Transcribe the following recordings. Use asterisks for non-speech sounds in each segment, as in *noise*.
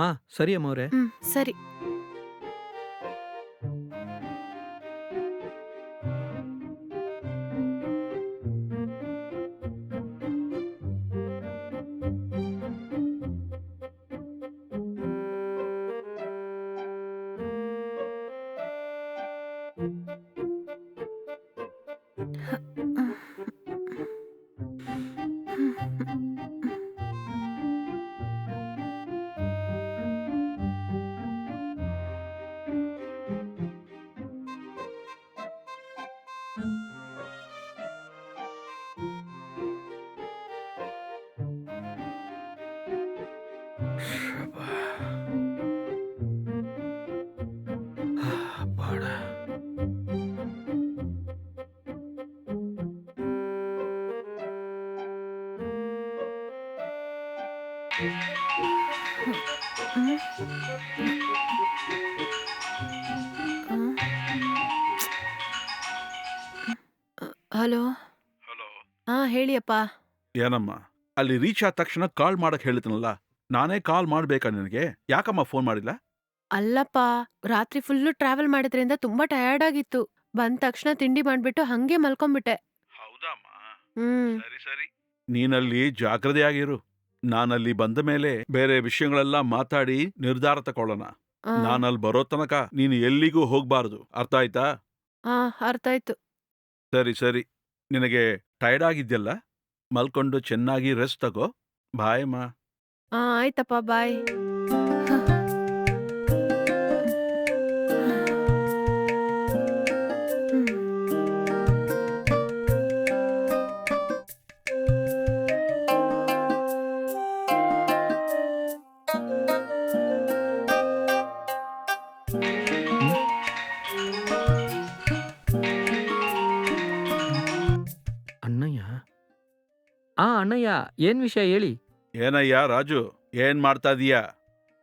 ಹಾ ಸರಿ ಅಮ್ಮವ್ರೆ ಹ್ಮ್ ಸರಿ ಹಲೋ? ಹಲೋ? ಹಾ ಹೇಳಿಯಪ್ಪ. ಏನಮ್ಮ? ಅಲ್ಲಿ ರೀಚ್ ಆದ ತಕ್ಷಣ ಕಾಲ್ ಮಾಡಕ್ ಹೇಳಿದ್ನಲ್ಲ ನಾನೇ ಕಾಲ್ ಮಾಡ್ಬೇಕಾ ನಿನಗೆ? ಯಾಕಮ್ಮ ಫೋನ್ ಮಾಡಿಲ್ಲ ಅಲ್ಲಪ್ಪ ರಾತ್ರಿ ಫುಲ್ಲು ಟ್ರಾವೆಲ್ ಮಾಡಿದ್ರಿಂದ ತುಂಬಾ ಟಯರ್ಡ್ ಆಗಿತ್ತು. ಬಂದ ತಕ್ಷಣ ತಿಂಡಿ ಮಾಡ್ಬಿಟ್ಟು ಹಂಗೆ ಮಲ್ಕೊಂಡ್ಬಿಟ್ಟೆ ಹೌದಮ್ಮ. ಹ್ಮ್. ಸರಿ ಸರಿ. ನೀನಲ್ಲಿ ಜಾಗ್ರತೆಯಾಗಿರು. ನಾನಲ್ಲಿ ಬಂದ ಮೇಲೆ ಬೇರೆ ವಿಷಯಗಳೆಲ್ಲ ಮಾತಾಡಿ ನಿರ್ಧಾರ ತಕೊಳ್ಳೋಣ. ಆ, ನಾನಲ್ಲಿ ಬರೋ ತನಕ ನೀನು ಎಲ್ಲಿಗೂ ಹೋಗ್ಬಾರ್ದು. ಅರ್ಥ ಆಯ್ತಾ? ಆ, ಅರ್ಥ ಆಯ್ತು. ಸರಿ ಸರಿ. ನಿನಗೆ ಟೈರ್ಡ್ ಆಗಿದ್ಯಲ್ಲ? ಮಲ್ಕೊಂಡು ಚೆನ್ನಾಗಿ ರೆಸ್ಟ್ ತಗೋ. ಬಾಯ್ ಆ ಆಯ್ತಪ್ಪ ಬಾಯ್ ಆ ಅಣ್ಣಯ್ಯ ಏನ್ ವಿಷಯ ಹೇಳಿ? ಏನಯ್ಯ ರಾಜು ಏನ್ ಮಾಡ್ತಾ ಇದೀಯಾ?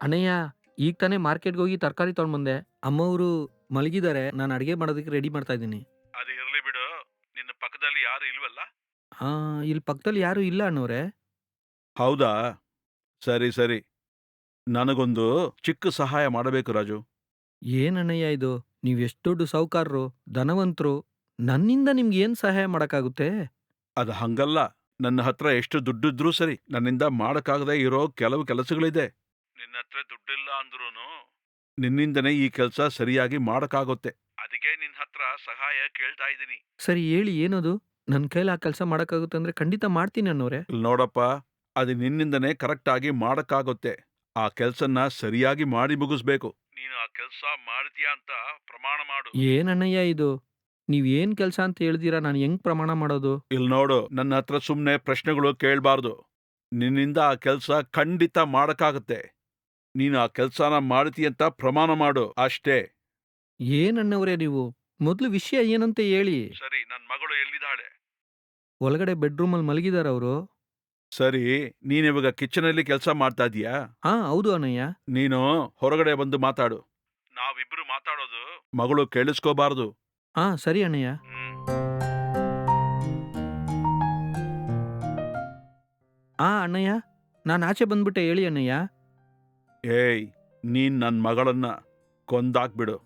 ಅಣ್ಣಯ್ಯ ಈಗ ತಾನೇ ಮಾರ್ಕೆಟ್ಗೆ ಹೋಗಿ ತರಕಾರಿ ತಗೊಂಡ್ಬಂದೆ. ಅಮ್ಮವರು ಮಲಗಿದ್ದಾರೆ ನಾನು ಅಡಿಗೆ ಮಾಡೋದಕ್ಕೆ ರೆಡಿ ಮಾಡ್ತಾ ಇದ್ದೀನಿ. ಅದು ಇರ್ಲಿ ಬಿಡು ನಿನ್ನ ಪಕ್ಕದಲ್ಲಿ ಯಾರು ಇಲ್ವಲ್ಲ? ಆ ಇಲ್ಲಿ ಪಕ್ಕದಲ್ಲಿ ಯಾರು ಇಲ್ಲ ಅಣ್ಣವ್ರೆ. ಹೌದಾ? ಸರಿ ಸರಿ. ನನಗೊಂದು ಚಿಕ್ಕ ಸಹಾಯ ಮಾಡಬೇಕು ರಾಜು. ಏನಣ್ಣಯ್ಯ ಇದು? ನೀವು ಎಷ್ಟು ದೊಡ್ಡ ಸಾಹುಕಾರರು ಧನವಂತರು ನನ್ನಿಂದ ನಿಮ್ಗೆ ಏನು ಸಹಾಯ ಮಾಡಕ್ಕಾಗುತ್ತೆ? ಅದು ಹಂಗಲ್ಲ. ನನ್ನ ಹತ್ರ ಎಷ್ಟು ದುಡ್ಡಿದ್ರೂ ಸರಿ ನನ್ನಿಂದ ಮಾಡಕ್ಕಾಗದೆ ಇರೋ ಕೆಲವು ಕೆಲಸಗಳಿದೆ. ನಿನ್ನ ಹತ್ರ ದುಡ್ಡಿಲ್ಲ ಅಂದ್ರೂ ನಿನ್ನಿಂದನೇ ಈ ಕೆಲಸ ಸರಿಯಾಗಿ ಮಾಡಕ್ಕಾಗುತ್ತೆ. ಅದಕ್ಕೆ ನಿನ್ನ ಹತ್ರ ಸಹಾಯ ಕೇಳ್ತಾ ಇದ್ದೀನಿ. ಸರಿ ಹೇಳಿ ಏನದು? ನನ್ನ ಕೈಲಿ ಆ ಕೆಲಸ ಮಾಡಕ್ಕಾಗುತ್ತೆ ಅಂದ್ರೆ ಖಂಡಿತ ಮಾಡ್ತೀನಿ ಅನ್ನೋರೆ. ನೋಡಪ್ಪ ಅದು ನಿನ್ನಿಂದನೇ ಕರೆಕ್ಟ್ ಆಗಿ ಮಾಡಕ್ಕಾಗುತ್ತೆ. ಆ ಕೆಲ್ಸನ್ನ ಸರಿಯಾಗಿ ಮಾಡಿ ಮುಗಿಸ್ಬೇಕು. ನೀನು ಆ ಕೆಲಸ ಮಾಡ್ತೀಯಾ ಅಂತ ಪ್ರಮಾಣ ಮಾಡು. ಏನಣ್ಣಯ್ಯ ಇದು? ನೀವ್ ಏನ್ ಕೆಲಸ ಅಂತ ಹೇಳ್ದೀರಾ? ನಾನು ಹೆಂಗ್ ಪ್ರಮಾಣ ಮಾಡೋದು? ಇಲ್ಲಿ ನೋಡು ನನ್ನ ಹತ್ರ ಸುಮ್ಮನೆ ಪ್ರಶ್ನೆಗಳು ಕೇಳಬಾರ್ದು. ನಿನ್ನಿಂದ ಆ ಕೆಲಸ ಖಂಡಿತ ಮಾಡಕ್ಕಾಗತ್ತೆ. ನೀನು ಆ ಕೆಲಸನ ಮಾಡ್ತೀಯಂತ ಪ್ರಮಾಣ ಮಾಡು ಅಷ್ಟೇ. ಏನಣ್ಣವ್ರೆ ನೀವು? ಮೊದ್ಲು ವಿಷಯ ಏನಂತ ಹೇಳಿ. ಸರಿ ನನ್ನ ಮಗಳು ಎಲ್ಲಿದ್ದಾಳೆ? ಒಳಗಡೆ ಬೆಡ್ರೂಮಲ್ಲಿ ಮಲಗಿದಾರ ಅವರು. ಸರಿ ನೀನಿವಾಗ ಕಿಚನಲ್ಲಿ ಕೆಲಸ ಮಾಡ್ತಾ ಇದೀಯಾ ಹಾ ಹೌದು ಅಣ್ಣಯ್ಯ. ನೀನು ಹೊರಗಡೆ ಬಂದು ಮಾತಾಡು. ನಾವಿಬ್ರು ಮಾತಾಡೋದು? ಮಗಳು ಕೇಳಿಸ್ಕೋಬಾರ್ದು. ಹಾ ಸರಿ ಅಣ್ಣಯ್ಯ. ಆ ಅಣ್ಣಯ್ಯ ನಾನು ಆಚೆ ಬಂದ್ಬಿಟ್ಟೆ ಹೇಳಿ ಅಣ್ಣಯ್ಯ. ಏಯ್ ನೀನ್ ನನ್ನ ಮಗಳನ್ನ ಕೊಂದಾಕ್ಬಿಡು.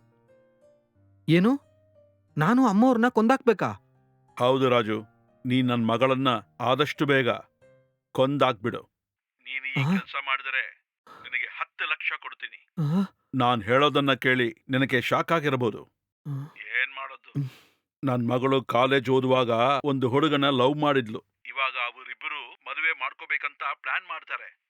ಏನು? ನಾನು ಅಮ್ಮವ್ರನ್ನ ಕೊಂದಾಕ್ಬೇಕಾ? ಹೌದು ರಾಜು ನೀನ್ ನನ್ನ ಮಗಳನ್ನ ಆದಷ್ಟು ಬೇಗ ಕೊಂದಾಕ್ಬಿಡು. ನೀನು ಈ ಆ? ಕೆಲಸ ಮಾಡಿದರೆ ನಿನಗೆ ಹತ್ತು ಲಕ್ಷ ಕೊಡ್ತೀನಿ. ನಾನು ನಾನ್ ಹೇಳೋದನ್ನ ಕೇಳಿ ನಿನಗೆ ಶಾಕ್ ಆಗಿರಬಹುದು. ಆ. ನನ್ ಮಗಳು ಕಾಲೇಜ್ ಓದುವಾಗ ಒಂದು ಹುಡುಗನ ಲವ್ ಮಾಡಿದ್ಲು. ಇವಾಗ ಅವರಿಬ್ಬರು ಮದುವೆ ಮಾಡ್ಕೋಬೇಕಂತ ಪ್ಲಾನ್ ಮಾಡ್ತಾರೆ.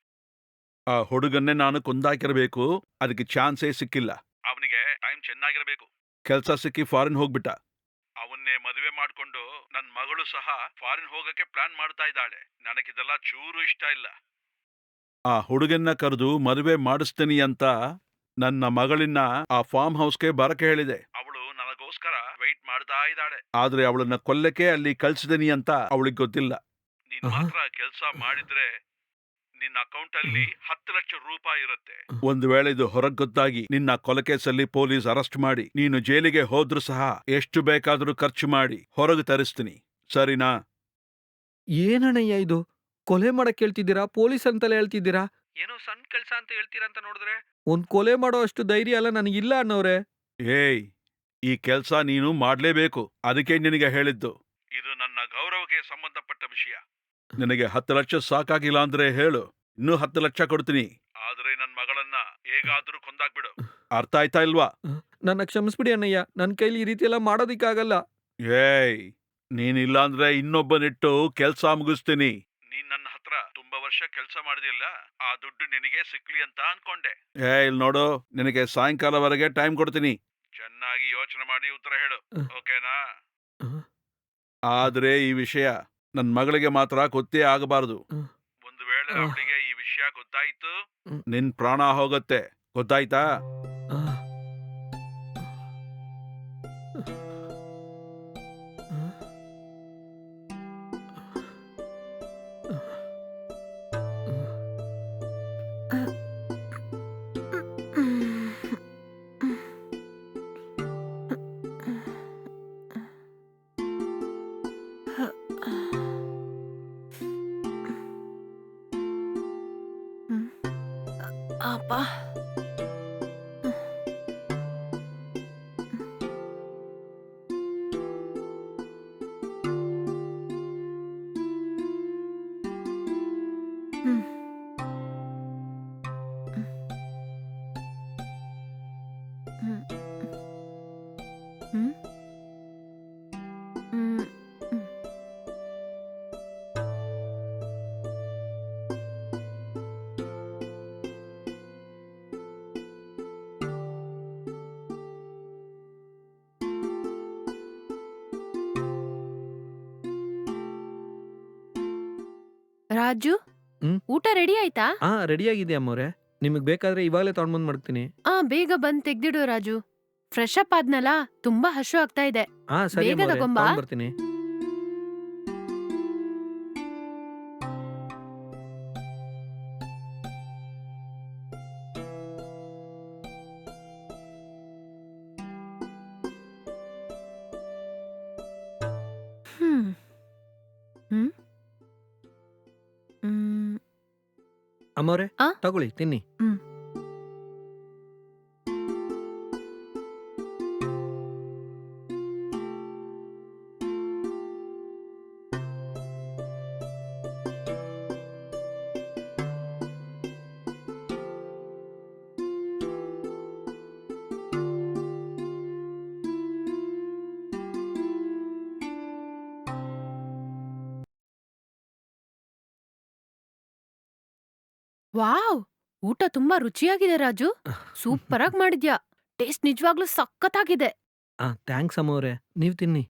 ಆ ಹುಡುಗನ್ನೇ ನಾನು ಕೊಂದಾಕಿರಬೇಕು ಅದಕ್ಕೆ ಚಾನ್ಸೇ ಸಿಕ್ಕಿಲ್ಲ. ಅವನಿಗೆ ಟೈಮ್ ಚೆನ್ನಾಗಿರಬೇಕು. ಕೆಲಸ ಸಿಕ್ಕಿ ಫಾರಿನ್ ಹೋಗ್ಬಿಟ್ಟ. ಅವನ್ನೇ ಮದುವೆ ಮಾಡ್ಕೊಂಡು ನನ್ ಮಗಳು ಸಹ ಫಾರಿನ್ ಹೋಗಕ್ಕೆ ಪ್ಲಾನ್ ಮಾಡ್ತಾ ಇದ್ದಾಳೆ. ನನಗಿದೆಲ್ಲ ಚೂರು ಇಷ್ಟ ಇಲ್ಲ. ಆ ಹುಡುಗನ್ನ ಕರೆದು ಮದುವೆ ಮಾಡಿಸ್ತೀನಿ ಅಂತ ನನ್ನ ಮಗಳನ್ನ ಆ ಫಾರ್ಮ್ ಹೌಸ್ಗೆ ಬರಕ್ಕೆ ಹೇಳಿದೆ. ಮಾಡ್ತಾ ಇದ್ದಾಳೆ. ಆದ್ರೆ ಅವಳನ್ನ ಕೊಲ್ಲಕ್ಕೆ ಅಲ್ಲಿ ಕಳ್ಸಿದೀನಿ ಅಂತ ಅವಳಿಗೆ ಗೊತ್ತಿಲ್ಲ. ನೀನ್ ಆಹಾ. ಮಾತ್ರ ಕೆಲಸ ಮಾಡಿದ್ರೆ ನಿನ್ನ ಅಕೌಂಟ್ ಅಲ್ಲಿ ಹತ್ತು ಲಕ್ಷ ರೂಪಾಯಿ ಇರುತ್ತೆ. ಒಂದು ವೇಳೆ ಇದು ಹೊರಗ್ ಗೊತ್ತಾಗಿ ನಿನ್ನ ಕೊಲೆ ಕೇಸಲ್ಲಿ ಪೊಲೀಸ್ ಅರೆಸ್ಟ್ ಮಾಡಿ ನೀನು ಜೈಲಿಗೆ ಹೋದ್ರೂ ಸಹ ಎಷ್ಟು ಬೇಕಾದ್ರೂ ಖರ್ಚು ಮಾಡಿ ಹೊರಗೆ ತರಿಸ್ತೀನಿ. ಸರಿನಾ? ಏನಣ್ಣಯ್ಯ ಇದು? ಕೊಲೆ ಮಾಡಕ್ ಹೇಳ್ತಿದ್ದೀರಾ? ಪೊಲೀಸ್ ಅಂತಲೇ ಹೇಳ್ತಿದ್ದೀರಾ? ಏನೋ ಸಣ್ಣ ಕೆಲಸ ಅಂತ ಹೇಳ್ತೀರಾ ಅಂತ ನೋಡಿದ್ರೆ? ಒಂದ್ ಕೊಲೆ ಮಾಡೋ ಅಷ್ಟು ಧೈರ್ಯ ಅಲ್ಲ ನನಗಿಲ್ಲ ಅನ್ನೋರೆ. ಏಯ್! ಈ ಕೆಲಸ ನೀನು ಮಾಡ್ಲೇಬೇಕು. ಅದಕ್ಕೆ ನಿನಗೆ ಹೇಳಿದ್ದು. ಇದು ನನ್ನ ಗೌರವಕ್ಕೆ ಸಂಬಂಧಪಟ್ಟ ವಿಷಯ. ನಿನಗೆ ಹತ್ತು ಲಕ್ಷ ಸಾಕಾಗಿಲ್ಲ ಅಂದ್ರೆ ಹೇಳು. ಇನ್ನೂ ಹತ್ತು ಲಕ್ಷ ಕೊಡ್ತೀನಿ. ಆದ್ರೆ ನನ್ ಮಗಳನ್ನ ಹೇಗಾದ್ರೂ ಕೊಂದಾಗ್ಬಿಡು ಅರ್ಥ ಆಯ್ತಾ ಇಲ್ವಾ? ನನ್ನ ಕ್ಷಮಿಸ್ಬಿಡಿ ಅಣ್ಣಯ್ಯ. ನನ್ನ ಕೈಲಿ ಈ ರೀತಿ ಎಲ್ಲ ಮಾಡೋದಿಕ್ಕಾಗಲ್ಲ. ಏಯ್! ನೀನಿಲ್ಲ ಅಂದ್ರೆ ಇನ್ನೊಬ್ಬನಿಟ್ಟು ಕೆಲ್ಸ ಮುಗಿಸ್ತೀನಿ. ನೀನ್ ನನ್ನ ಹತ್ರ ತುಂಬಾ ವರ್ಷ ಕೆಲಸ ಮಾಡಿದಿಲ್ಲ ಆ ದುಡ್ಡು ನಿನಗೆ ಸಿಕ್ಲಿ ಅಂತ ಅನ್ಕೊಂಡೆ. ಏ ಇಲ್ಲಿ ನೋಡು. ನಿನಗೆ ಸಾಯಂಕಾಲವರೆಗೆ ಟೈಮ್ ಕೊಡ್ತೀನಿ. ಚೆನ್ನಾಗಿ ಯೋಚನೆ ಮಾಡಿ ಉತ್ತರ ಹೇಳು. ಓಕೆನಾ. ಆದ್ರೆ ಈ ವಿಷಯ ನನ್ ಮಗಳಿಗೆ ಮಾತ್ರ ಗೊತ್ತೇ ಆಗಬಾರದು. ಒಂದು ವೇಳೆ. ಅವಳಿಗೆ ಈ ವಿಷಯ ಗೊತ್ತಾಯ್ತು? ನಿನ್ ಪ್ರಾಣ ಹೋಗುತ್ತೆ. ಗೊತ್ತಾಯ್ತಾ? ಆ. ರಾಜು? ಹ್ಮ್? ಊಟ ರೆಡಿ ಆಯ್ತಾ? ಆ ಆಗಿದೆ ಅಮ್ಮವ್ರೆ ನಿಮಗೆ ಬೇಕಾದ್ರೆ ಇವಾಗಲೇ ತಗೊಂಡ್ಬಂದು ಮಾಡ್ತೀನಿ. ಆ ಬೇಗ ಬಂದ್ ತೆಗ್ದಿಡು ರಾಜು. ಫ್ರೆಶ್ ಅಪ್ ಆದ್ನಲ್ಲ ತುಂಬಾ ಹಶು ಆಗ್ತಾ ಇದೆ. ಆ ಸರಿ ಬೇಗ ಅಮ್ಮವ್ರೆ, ತಗೊಂಬಾ. ತಗೊಂಡ್ ಬರ್ತೀನಿ ಅಮ್ಮವ್ರೆ ಆ? ತಗೊಳ್ಳಿ ತಿನ್ನಿ ಹ್ಮ್. ವಾವ್! ಊಟ ತುಂಬಾ ರುಚಿಯಾಗಿದೆ ರಾಜು. *laughs* ಸೂಪರ್ ಆಗಿ ಮಾಡಿದ್ಯಾ. ಟೇಸ್ಟ್ ನಿಜವಾಗ್ಲೂ ಸಖತ್ತಾಗಿದೆ. ಆ ಥ್ಯಾಂಕ್ಸ್ ಅಮ್ಮವ್ರೆ. ನೀವು ತಿನ್ನಿ.